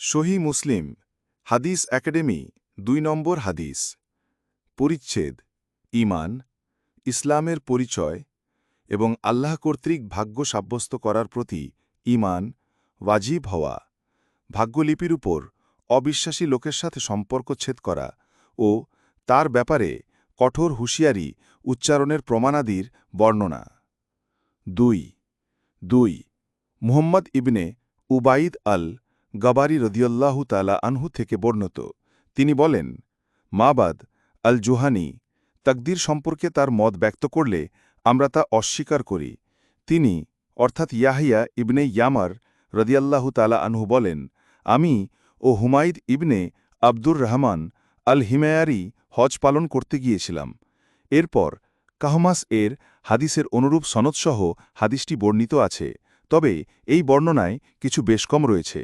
সহি মুসলিম, হাদিস একাডেমি, দুই নম্বর হাদিস। পরিচ্ছেদ, ঈমান, ইসলামের পরিচয় এবং আল্লাহ কর্তৃক ভাগ্য সাব্যস্ত করার প্রতি ঈমান ওয়াজিব হওয়া, ভাগ্যলিপির উপর অবিশ্বাসী লোকের সাথে সম্পর্ক ছেদ করা ও তার ব্যাপারে কঠোর হুঁশিয়ারি উচ্চারণের প্রমাণাদির বর্ণনা। দুই দুই, মুহম্মদ ইবনে উবাইদ আল গবারি রদিয়াল্লাহু তালা আনহু থেকে বর্ণত। তিনি বলেন, মাবাদ আল জুহানি তাকদির সম্পর্কে তার মত ব্যক্ত করলে আমরা তা অস্বীকার করি। তিনি, অর্থাৎ ইয়াহিয়া ইবনে ইয়ামার রদিয়াল্লাহু তালা আনহু বলেন, আমি ও হুমায়দ ইবনে আব্দুর রহমান আল হিমায়ারি হজ পালন করতে গিয়েছিলাম। এরপর কাহমাস এর হাদিসের অনুরূপ সনদসহ হাদিসটি বর্ণিত আছে, তবে এই বর্ণনায় কিছু বেশ কম রয়েছে।